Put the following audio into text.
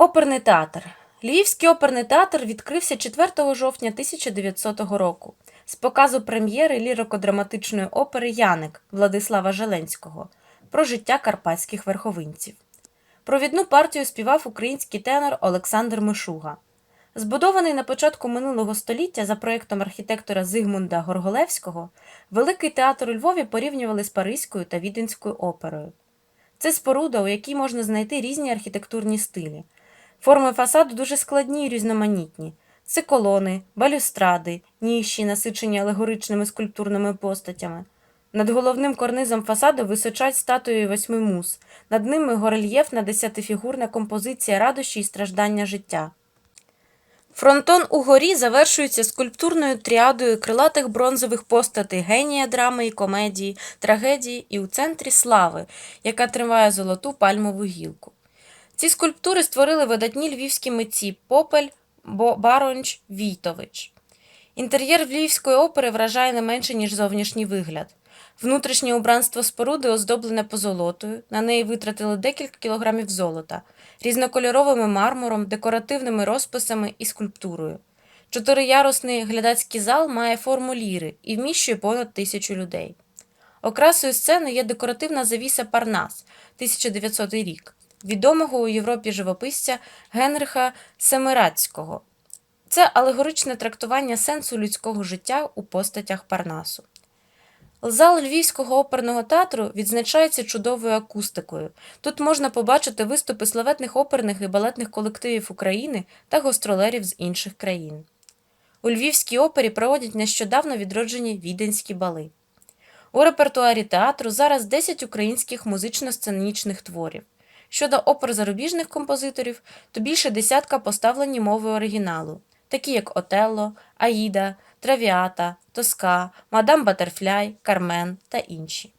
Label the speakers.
Speaker 1: Оперний театр. Львівський оперний театр відкрився 4 жовтня 1900 року з показу прем'єри лірико-драматичної опери Яник Владислава Желенського про життя карпатських верховинців. Провідну партію співав український тенор Олександр Мишуга. Збудований на початку минулого століття за проєктом архітектора Зигмунда Горголевського, Великий театр у Львові порівнювали з Паризькою та Віденською оперою. Це споруда, у якій можна знайти різні архітектурні стилі. Форми фасаду дуже складні і різноманітні. Це колони, балюстради, ніші, насичені алегоричними скульптурними постатями. Над головним корнизом фасаду височать статуї восьми муз, над ними горельєфна десятифігурна композиція радощі і страждання життя. Фронтон угорі завершується скульптурною тріадою крилатих бронзових постатей генія драми і комедії, трагедії і у центрі слави, яка тримає золоту пальмову гілку. Ці скульптури створили видатні львівські митці Попель, Баронч, Війтович. Інтер'єр Львівської опери вражає не менше, ніж зовнішній вигляд. Внутрішнє убранство споруди оздоблене позолотою, на неї витратили декілька кілограмів золота, різнокольоровим мармуром, декоративними розписами і скульптурою. Чотириярусний глядацький зал має форму ліри і вміщує понад тисячу людей. Окрасою сцени є декоративна завіса Парнас 1900 рік, відомого у Європі живописця Генриха Семирадського. Це алегоричне трактування сенсу людського життя у постатях Парнасу. Зал Львівського оперного театру відзначається чудовою акустикою. Тут можна побачити виступи славетних оперних і балетних колективів України та гастролерів з інших країн. У Львівській опері проводять нещодавно відроджені віденські бали. У репертуарі театру зараз 10 українських музично-сценічних творів. Щодо опер зарубіжних композиторів, то більше десятка поставлені мови оригіналу, такі як Отелло, Аїда, Травіата, Тоска, Мадам Батерфляй, Кармен та інші.